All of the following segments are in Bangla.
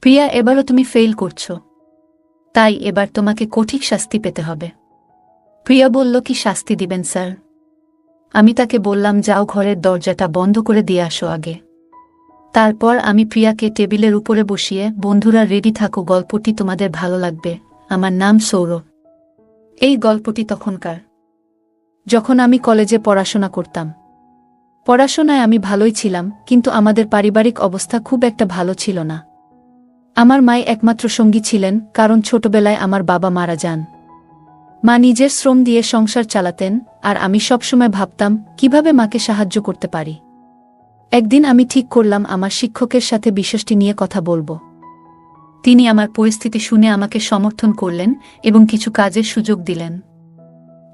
প্রিয়া, এবারও তুমি ফেল করছ। তাই এবার তোমাকে কঠিন শাস্তি পেতে হবে। প্রিয়া বলল, কি শাস্তি দিবেন, স্যার? আমি তাকে বললাম, যাও ঘরের দরজাটা বন্ধ করে দিয়ে আসো আগে। তারপর আমি প্রিয়াকে টেবিলের উপরে বসিয়ে, বন্ধুরা রেডি থাকো, গল্পটি তোমাদের ভালো লাগবে। আমার নাম সৌরভ। এই গল্পটি তখনকার। যখন আমি কলেজে পড়াশোনা করতাম। পড়াশোনায় আমি ভালোই ছিলাম, কিন্তু আমাদের পারিবারিক অবস্থা খুব একটা ভালো ছিল না। আমার মাই একমাত্র সঙ্গী ছিলেন, কারণ ছোটবেলায় আমার বাবা মারা যান। মা নিজের শ্রম দিয়ে সংসার চালাতেন, আর আমি সবসময় ভাবতাম, কীভাবে মাকে সাহায্য করতে পারি। একদিন আমি ঠিক করলাম, আমার শিক্ষকের সাথে বিশ্বাসটি নিয়ে কথা বলব। তিনি আমার পরিস্থিতি শুনে আমাকে সমর্থন করলেন এবং কিছু কাজের সুযোগ দিলেন।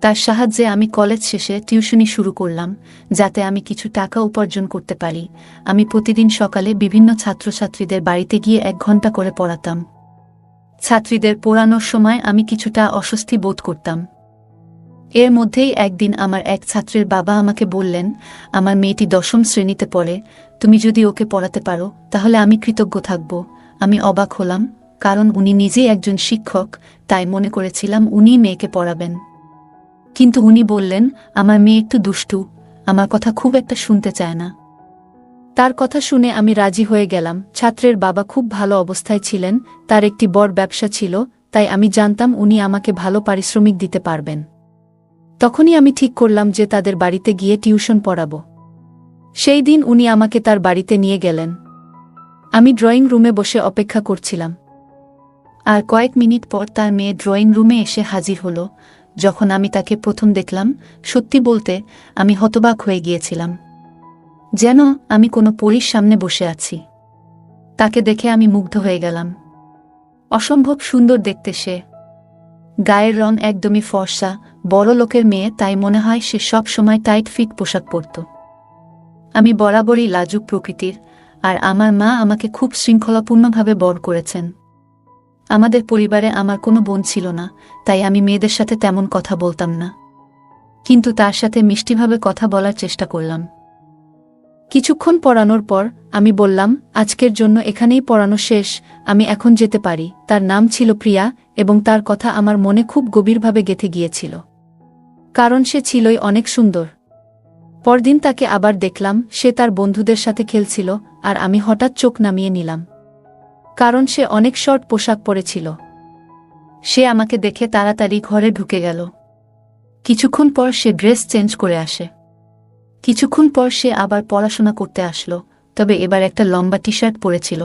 তার সাহায্যে আমি কলেজ শেষে টিউশনি শুরু করলাম, যাতে আমি কিছু টাকা উপার্জন করতে পারি। আমি প্রতিদিন সকালে বিভিন্ন ছাত্রছাত্রীদের বাড়িতে গিয়ে এক ঘণ্টা করে পড়াতাম। ছাত্রীদের পড়ানোর সময় আমি কিছুটা অস্বস্তি বোধ করতাম। এর মধ্যেই একদিন আমার এক ছাত্রের বাবা আমাকে বললেন, আমার মেয়েটি দশম শ্রেণীতে পড়ে, তুমি যদি ওকে পড়াতে পারো, তাহলে আমি কৃতজ্ঞ থাকব। আমি অবাক হলাম, কারণ উনি নিজেই একজন শিক্ষক, তাই মনে করেছিলাম উনিই মেয়েকে পড়াবেন। কিন্তু উনি বললেন, আমার মেয়ে একটু দুষ্টু। আমার কথা খুব একটা শুনতে চায় না। তার কথা শুনে আমি রাজি হয়ে গেলাম। ছাত্রের বাবা খুব ভালো অবস্থায় ছিলেন, তার একটি বড় ব্যবসা ছিল, তাই আমি জানতাম উনি আমাকে ভালো পারিশ্রমিক দিতে পারবেন। তখনই আমি ঠিক করলাম যে তাদের বাড়িতে গিয়ে টিউশন পড়াব। সেই দিন উনি আমাকে তার বাড়িতে নিয়ে গেলেন। আমি ড্রয়িং রুমে বসে অপেক্ষা করছিলাম। আর কয়েক মিনিট পর তার মেয়ে ড্রয়িং রুমে এসে হাজির হলো। যখন আমি তাকে প্রথম দেখলাম, সত্যি বলতে আমি হতবাক হয়ে গিয়েছিলাম। যেন আমি কোনো পরীর সামনে বসে আছি। তাকে দেখে আমি মুগ্ধ হয়ে গেলাম। অসম্ভব সুন্দর দেখতে সে। গায়ের রং একদমই ফর্সা, বড় লোকের মেয়ে, তাই মনে হয় সে সব সময় টাইট ফিট পোশাক পরত। আমি বরাবরই লাজুক প্রকৃতির, আর আমার মা আমাকে খুব শৃঙ্খলাপূর্ণভাবে বর করেছেন। আমাদের পরিবারে আমার কোনো বোন ছিল না, তাই আমি মেয়েদের সাথে তেমন কথা বলতাম না। কিন্তু তার সাথে মিষ্টিভাবে কথা বলার চেষ্টা করলাম। কিছুক্ষণ পড়ানোর পর আমি বললাম, আজকের জন্য এখানেই পড়ানো শেষ, আমি এখন যেতে পারি। তার নাম ছিল প্রিয়া এবং তার কথা আমার মনে খুব গভীরভাবে গেথে গিয়েছিল। কারণ সে ছিলই অনেক সুন্দর। পরদিন তাকে আবার দেখলাম, সে তার বন্ধুদের সাথে খেলছিল, আর আমি হঠাৎ চোখ নামিয়ে নিলাম। কারণ সে অনেক শর্ট পোশাক পরেছিল। সে আমাকে দেখে তাড়াতাড়ি ঘরে ঢুকে গেল। কিছুক্ষণ পর সে ড্রেস চেঞ্জ করে আসে। কিছুক্ষণ পর সে আবার পড়াশোনা করতে আসলো, তবে এবার একটা লম্বা টি শার্ট পরেছিল,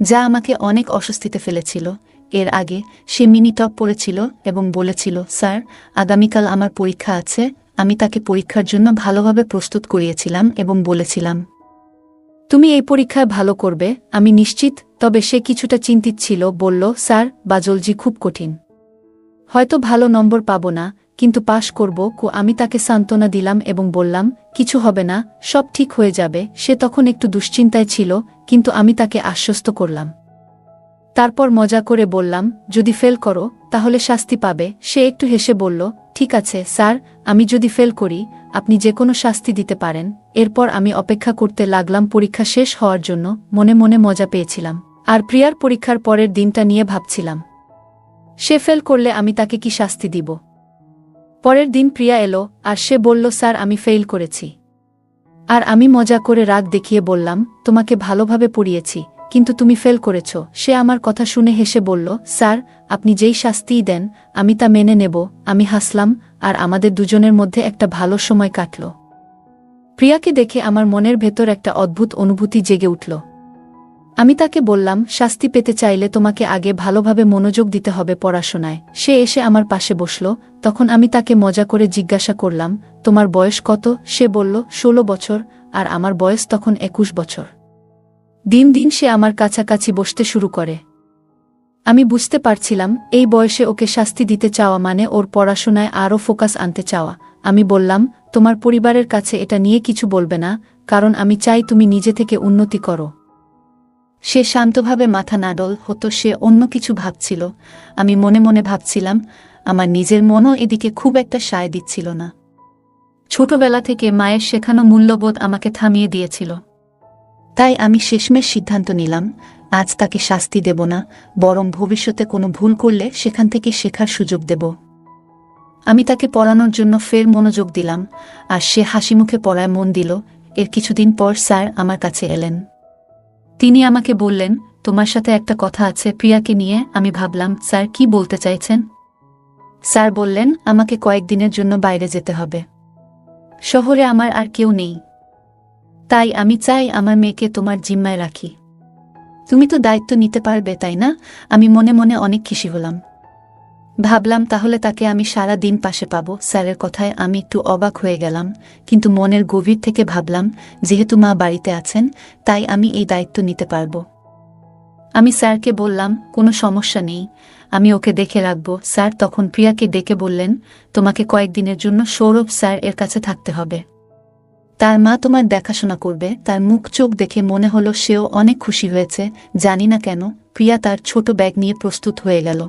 যা আমাকে অনেক অস্বস্তিতে ফেলেছিল। এর আগে সে মিনি টপ পরেছিল এবং বলেছিল, স্যার, আগামীকাল আমার পরীক্ষা আছে, আমি তাকে পরীক্ষার জন্য ভালোভাবে প্রস্তুত করিয়েছিলাম এবং বলেছিলাম, তুমি এই পরীক্ষায় ভালো করবে, আমি নিশ্চিত তবে সে কিছুটা চিন্তিত ছিল, বলল, স্যার, বাজলজি খুব কঠিন। হয়তো ভালো নম্বর পাব না, কিন্তু পাশ করব, কো, আমি তাকে সান্ত্বনা দিলাম এবং বললাম, কিছু হবে না, সব ঠিক হয়ে যাবে। সে তখন একটু দুশ্চিন্তায় ছিল, কিন্তু আমি তাকে আশ্বস্ত করলাম। তারপর মজা করে বললাম, যদি ফেল করো, তাহলে শাস্তি পাবে। সে একটু হেসে বলল, ঠিক আছে, স্যার, আমি যদি ফেল করি, আপনি যে কোনো শাস্তি দিতে পারেন। এরপর আমি অপেক্ষা করতে লাগলাম পরীক্ষা শেষ হওয়ার জন্য, মনে মনে মজা পেয়েছিলাম। আর প্রিয়ার পরীক্ষার পরের দিনটা নিয়ে ভাবছিলাম। সে ফেল করলে আমি তাকে কি শাস্তি দিব? পরের দিন প্রিয়া এলো, আর সে বলল, স্যার, আমি ফেল করেছি। আর আমি মজা করে রাগ দেখিয়ে বললাম, তোমাকে ভালোভাবে পড়িয়েছি, কিন্তু তুমি ফেল করেছ। সে আমার কথা শুনে হেসে বলল, স্যার, আপনি যেই শাস্তিই দেন, আমি তা মেনে নেব, আমি হাসলাম, আর আমাদের দুজনের মধ্যে একটা ভালো সময় কাটল। প্রিয়াকে দেখে আমার মনের ভেতর একটা অদ্ভুত অনুভূতি জেগে উঠল। আমি তাকে বললাম, শাস্তি পেতে চাইলে তোমাকে আগে ভালোভাবে মনোযোগ দিতে হবে পড়াশোনায়। সে এসে আমার পাশে বসল। তখন আমি তাকে মজা করে জিজ্ঞাসা করলাম, তোমার বয়স কত? সে বলল, ষোলো বছর। আর আমার বয়স তখন একুশ বছর। দিন দিন সে আমার কাছাকাছি বসতে শুরু করে। আমি বুঝতে পারছিলাম, এই বয়সে ওকে শাস্তি দিতে চাওয়া মানে ওর পড়াশোনায় আরও ফোকাস আনতে চাওয়া। আমি বললাম, তোমার পরিবারের কাছে এটা নিয়ে কিছু বলবে না, কারণ আমি চাই তুমি নিজে থেকে উন্নতি করো। সে শান্তভাবে মাথা নাডল, হতো সে অন্য কিছু ভাবছিল। আমি মনে মনে ভাবছিলাম, আমার নিজের মনও এদিকে খুব একটা সায় দিচ্ছিল না। ছোটবেলা থেকে মায়ের শেখানো মূল্যবোধ আমাকে থামিয়ে দিয়েছিল। তাই আমি শেষমেশ সিদ্ধান্ত নিলাম, আজ তাকে শাস্তি দেব না, বরং ভবিষ্যতে কোনো ভুল করলে সেখান থেকে শেখার সুযোগ দেব। আমি তাকে পড়ানোর জন্য ফের মনোযোগ দিলাম, আর সে হাসি মুখে পড়ায় মন দিল, এর কিছুদিন পর স্যার আমার কাছে এলেন। তিনি আমাকে বললেন, তোমার সাথে একটা কথা আছে প্রিয়াকে নিয়ে, আমি ভাবলাম, স্যার, কি বলতে চাইছেন? স্যার বললেন, আমাকে কয়েকদিনের জন্য বাইরে যেতে হবে। শহরে আমার আর কেউ নেই। তাই আমি চাই আমার মেয়েকে তোমার জিম্মায় রাখি। তুমি তো দায়িত্ব নিতে পারবে, তাই না? আমি মনে মনে অনেক খুশি হলাম। ভাবলাম তাহলে তাকে আমি সারা দিন পাশে পাবো। স্যারের কথায় আমি একটু অবাক হয়ে গেলাম, কিন্তু মনের গভীর থেকে ভাবলাম, যেহেতু মা বাড়িতে আছেন, তাই আমি এই দায়িত্ব নিতে পারব। আমি স্যারকে বললাম, কোনো সমস্যা নেই, আমি ওকে দেখে রাখব। স্যার তখন প্রিয়াকে ডেকে বললেন, তোমাকে কয়েকদিনের জন্য সৌরভ স্যার এর কাছে থাকতে হবে। তার মা তোমার দেখাশোনা করবে, তার মুখ চোখ দেখে মনে হলো সেও অনেক খুশি হয়েছে, জানি না কেন, প্রিয়া তার ছোট ব্যাগ নিয়ে প্রস্তুত হয়ে গেল।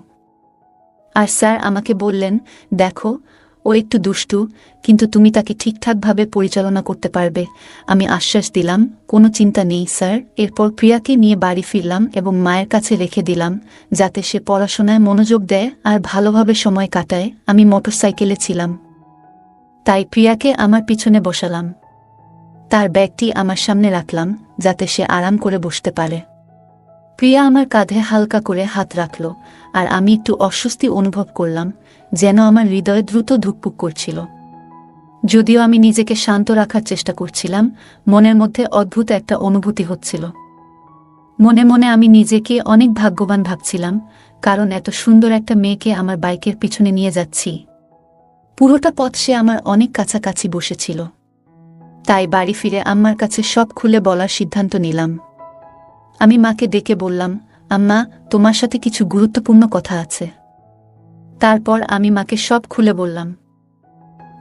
আর স্যার আমাকে বললেন, দেখো, ও একটু দুষ্টু, কিন্তু তুমি তাকে ঠিকঠাকভাবে পরিচালনা করতে পারবে। আমি আশ্বাস দিলাম, কোনো চিন্তা নেই, স্যার। এরপর প্রিয়াকে নিয়ে বাড়ি ফিরলাম এবং মায়ের কাছে রেখে দিলাম, যাতে সে পড়াশোনায় মনোযোগ দেয় আর ভালোভাবে সময় কাটায়। আমি মোটরসাইকেলে ছিলাম। তাই প্রিয়াকে আমার পিছনে বসালাম। তার ব্যাগটি আমার সামনে রাখলাম, যাতে সে আরাম করে বসতে পারে। প্রিয়া আমার কাঁধে হালকা করে হাত রাখল, আর আমি একটু অস্বস্তি অনুভব করলাম, যেন আমার হৃদয়ে দ্রুত ধুকপুক করছিল। যদিও আমি নিজেকে শান্ত রাখার চেষ্টা করছিলাম, মনের মধ্যে অদ্ভুত একটা অনুভূতি হচ্ছিল। মনে মনে আমি নিজেকে অনেক ভাগ্যবান ভাবছিলাম, কারণ এত সুন্দর একটা মেয়েকে আমার বাইকের পিছনে নিয়ে যাচ্ছি। পুরোটা পথ সে আমার অনেক কাছাকাছি বসেছিল। তাই বাড়ি ফিরে আম্মার কাছে সব খুলে বলার সিদ্ধান্ত নিলাম। আমি মাকে ডেকে বললাম, আম্মা, তোমার সাথে কিছু গুরুত্বপূর্ণ কথা আছে। তারপর আমি মাকে সব খুলে বললাম,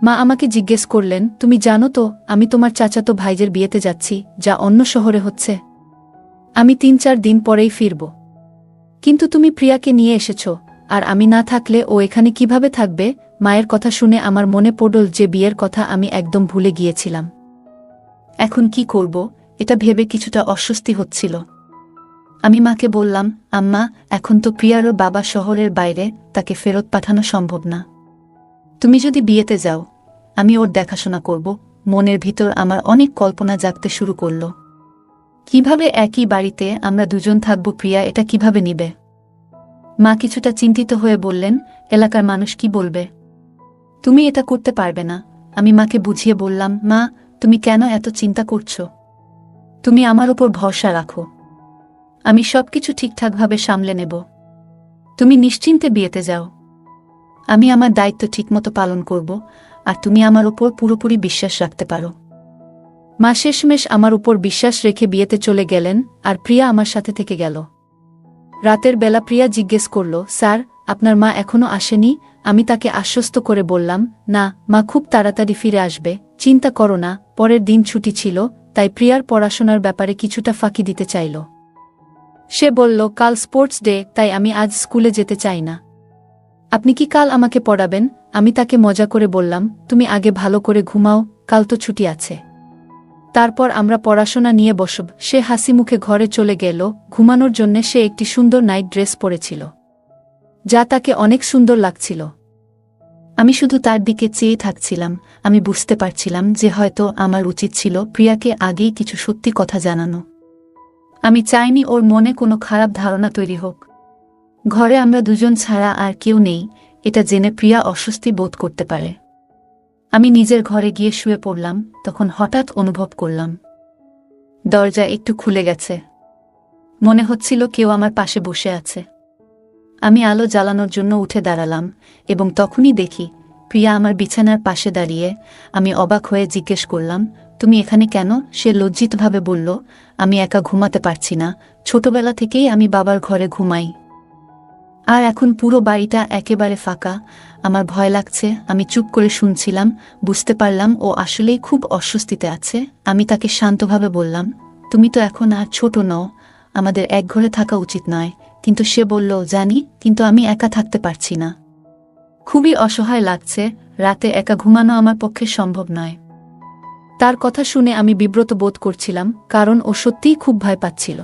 মা আমাকে জিজ্ঞেস করলেন, তুমি জানো তো, আমি তোমার চাচাতো ভাইজের বিয়েতে যাচ্ছি, যা অন্য শহরে হচ্ছে। আমি তিন চার দিন পরেই ফিরব। কিন্তু তুমি প্রিয়াকে নিয়ে এসেছ, আর আমি না থাকলে ও এখানে কীভাবে থাকবে? মায়ের কথা শুনে আমার মনে পড়ল যে বিয়ের কথা আমি একদম ভুলে গিয়েছিলাম। এখন কি করব? এটা ভেবে কিছুটা অস্বস্তি হচ্ছিল। আমি মাকে বললাম, আম্মা, এখন তো প্রিয়ারও বাবা শহরের বাইরে, তাকে ফেরত পাঠানো সম্ভব না। তুমি যদি বিয়েতে যাও, আমি ওর দেখাশোনা করব, মনের ভিতর আমার অনেক কল্পনা জাগতে শুরু করল। কীভাবে একই বাড়িতে আমরা দুজন থাকব প্রিয়া, এটা কীভাবে নিবে? মা কিছুটা চিন্তিত হয়ে বললেন, এলাকার মানুষ কি বলবে? তুমি এটা করতে পারবে না। আমি মাকে বুঝিয়ে বললাম, মা, তুমি কেন এত চিন্তা করছ? তুমি আমার উপর ভরসা রাখো। আমি সবকিছু ঠিকঠাকভাবে সামলে নেব। তুমি নিশ্চিন্তে বিয়েতে যাও। আমি আমার দায়িত্ব ঠিকমতো পালন করব আর তুমি আমার উপর পুরোপুরি বিশ্বাস রাখতে পারো। মা শেষমেশ আমার উপর বিশ্বাস রেখে বিয়েতে চলে গেলেন আর প্রিয়া আমার সাথে থেকে গেল। রাতের বেলা প্রিয়া জিজ্ঞেস করল, স্যার, আপনার মা এখনও আসেনি? আমি তাকে আশ্বস্ত করে বললাম, না, মা খুব তাড়াতাড়ি ফিরে আসবে। চিন্তা করো না, পরের দিন ছুটি ছিল, তাই প্রিয়ার পড়াশোনার ব্যাপারে কিছুটা ফাঁকি দিতে চাইল। সে বলল, কাল স্পোর্টস ডে, তাই আমি আজ স্কুলে যেতে চাই না। আপনি কি কাল আমাকে পড়াবেন? আমি তাকে মজা করে বললাম, তুমি আগে ভালো করে ঘুমাও, কাল তো ছুটি আছে। তারপর আমরা পড়াশোনা নিয়ে বসব। সে হাসি মুখে ঘরে চলে গেল, ঘুমানোর জন্যে সে একটি সুন্দর নাইট ড্রেস পরেছিল, যা তাকে অনেক সুন্দর লাগছিল। আমি শুধু তার দিকে চেয়ে থাকছিলাম, আমি বুঝতে পারছিলাম যে হয়তো আমার উচিত ছিল প্রিয়াকে আগেই কিছু সত্যি কথা জানানো। আমি চাইনি ওর মনে কোনো খারাপ ধারণা তৈরি হোক। ঘরে আমরা দুজন ছাড়া আর কেউ নেই, এটা জেনে প্রিয়া অস্বস্তি বোধ করতে পারে। আমি নিজের ঘরে গিয়ে শুয়ে পড়লাম, তখন হঠাৎ অনুভব করলাম। দরজা একটু খুলে গেছে। মনে হচ্ছিল কেউ আমার পাশে বসে আছে। আমি আলো জ্বালানোর জন্য উঠে দাঁড়ালাম এবং তখনই দেখি, প্রিয়া আমার বিছানার পাশে দাঁড়িয়ে আমি অবাক হয়ে জিজ্ঞেস করলাম তুমি এখানে কেন? সে লজ্জিতভাবে বলল, আমি একা ঘুমাতে পারছি না। ছোটবেলা থেকেই আমি বাবার ঘরে ঘুমাই। আর এখন পুরো বাড়িটা একেবারে ফাঁকা। আমার ভয় লাগছে, আমি চুপ করে শুনছিলাম, বুঝতে পারলাম ও আসলেই খুব অস্বস্তিতে আছে। আমি তাকে শান্তভাবে বললাম, তুমি তো এখন আর ছোট নও, আমাদের এক ঘরে থাকা উচিত নয়। কিন্তু সে বলল, জানি, কিন্তু আমি একা থাকতে পারছি না। খুবই অসহায় লাগছে, রাতে একা ঘুমানো আমার পক্ষে সম্ভব নয়। তার কথা শুনে আমি বিব্রত বোধ করছিলাম, কারণ ও সত্যিই খুব ভয় পাচ্ছিল।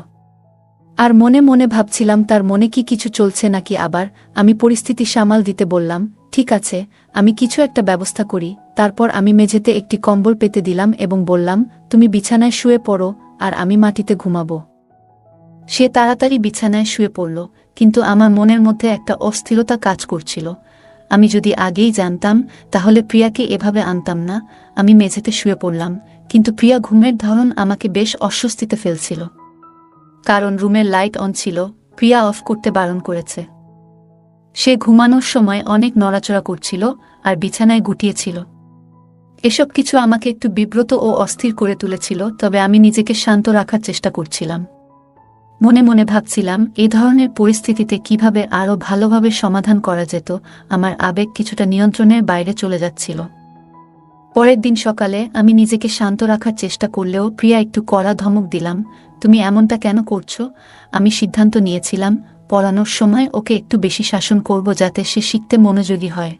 আর মনে মনে ভাবছিলাম তার মনে কি কিছু চলছে নাকি আবার, আমি পরিস্থিতি সামাল দিতে বললাম, ঠিক আছে, আমি কিছু একটা ব্যবস্থা করি। তারপর আমি মেঝেতে একটি কম্বল পেতে দিলাম এবং বললাম, তুমি বিছানায় শুয়ে পড়ো, আর আমি মাটিতে ঘুমাবো। সে তাড়াতাড়ি বিছানায় শুয়ে পড়ল, কিন্তু আমার মনের মধ্যে একটা অস্থিরতা কাজ করছিল। আমি যদি আগেই জানতাম, তাহলে প্রিয়াকে এভাবে আনতাম না। আমি মেঝেতে শুয়ে পড়লাম, কিন্তু প্রিয়া ঘুমের ধরন আমাকে বেশ অস্বস্তিতে ফেলছিল। কারণ রুমের লাইট অন ছিল, প্রিয়া অফ করতে বারণ করেছে। সে ঘুমানোর সময় অনেক নড়াচড়া করছিল আর বিছানায় গুটিয়েছিল। এসব কিছু আমাকে একটু বিব্রত ও অস্থির করে তুলেছিল, তবে আমি নিজেকে শান্ত রাখার চেষ্টা করছিলাম। মনে মনে ভাবছিলাম এই ধরনের পরিস্থিতিতে কীভাবে আরও ভালোভাবে সমাধান করা যেত, আমার আবেগ কিছুটা নিয়ন্ত্রণের বাইরে চলে যাচ্ছিল। পরের দিন সকালে আমি নিজেকে শান্ত রাখার চেষ্টা করলেও প্রিয়া একটু কড়া ধমক দিলাম, তুমি এমনটা কেন করছ? আমি সিদ্ধান্ত নিয়েছিলাম, পড়ানোর সময় ওকে একটু বেশি শাসন করব যাতে সে শিখতে মনোযোগী হয়।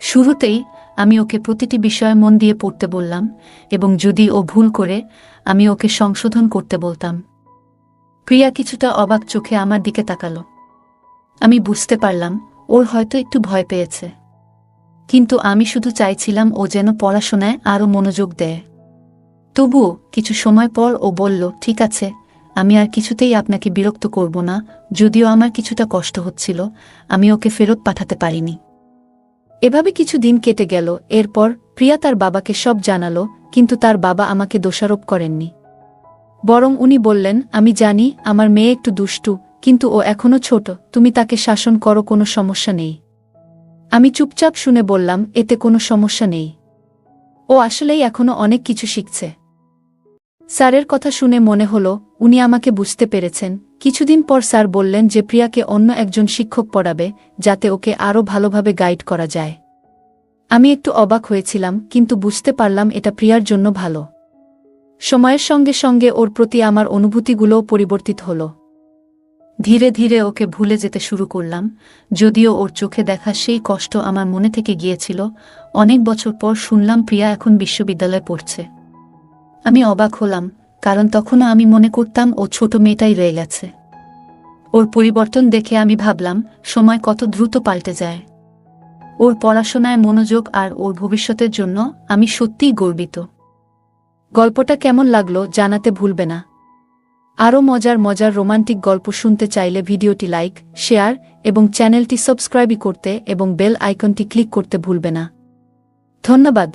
শুরুতেই আমি ওকে প্রতিটি বিষয়ে মন দিয়ে পড়তে বললাম এবং যদি ও ভুল করে, আমি ওকে সংশোধন করতে বলতাম। প্রিয়া কিছুটা অবাক চোখে আমার দিকে তাকালো। আমি বুঝতে পারলাম, ওর হয়তো একটু ভয় পেয়েছে। কিন্তু আমি শুধু চাইছিলাম ও যেন পড়াশোনায় আরও মনোযোগ দেয়। তবুও কিছু সময় পর ও বলল, ঠিক আছে, আমি আর কিছুতেই আপনাকে বিরক্ত করব না, যদিও আমার কিছুটা কষ্ট হচ্ছিল, আমি ওকে ফেরত পাঠাতে পারিনি। এভাবে কিছু দিন কেটে গেল, এরপর প্রিয়া তার বাবাকে সব জানালো, কিন্তু তার বাবা আমাকে দোষারোপ করেননি। বরং উনি বললেন, আমি জানি, আমার মেয়ে একটু দুষ্টু, কিন্তু ও এখনও ছোট, তুমি তাকে শাসন করো, কোনো সমস্যা নেই। আমি চুপচাপ শুনে বললাম, এতে কোনো সমস্যা নেই। ও আসলেই এখনও অনেক কিছু শিখছে। স্যারের কথা শুনে মনে হলো, উনি আমাকে বুঝতে পেরেছেন। কিছুদিন পর স্যার বললেন যে প্রিয়াকে অন্য একজন শিক্ষক পড়াবে, যাতে ওকে আরও ভালোভাবে গাইড করা যায়। আমি একটু অবাক হয়েছিলাম, কিন্তু বুঝতে পারলাম এটা প্রিয়ার জন্য ভালো। সময়ের সঙ্গে সঙ্গে ওর প্রতি আমার অনুভূতিগুলোও পরিবর্তিত হল। ধীরে ধীরে ওকে ভুলে যেতে শুরু করলাম, যদিও ওর চোখে দেখা সেই কষ্ট আমার মনে থেকে গিয়েছিল। অনেক বছর পর শুনলাম প্রিয়া এখন বিশ্ববিদ্যালয়ে পড়ছে। আমি অবাক হলাম, কারণ তখনও আমি মনে করতাম ও ছোট মেয়েটাই রয়ে গেছে। ওর পরিবর্তন দেখে আমি ভাবলাম, সময় কত দ্রুত পাল্টে যায়। ওর পড়াশোনায় মনোযোগ আর ওর ভবিষ্যতের জন্য আমি সত্যিই গর্বিত। গল্পটা কেমন লাগল জানাতে ভুলবে না। আরও মজার মজার রোমান্টিক গল্প শুনতে চাইলে ভিডিওটি লাইক, শেয়ার এবং চ্যানেলটি সাবস্ক্রাইবই করতে এবং বেল আইকনটি ক্লিক করতে ভুলবে না। ধন্যবাদ।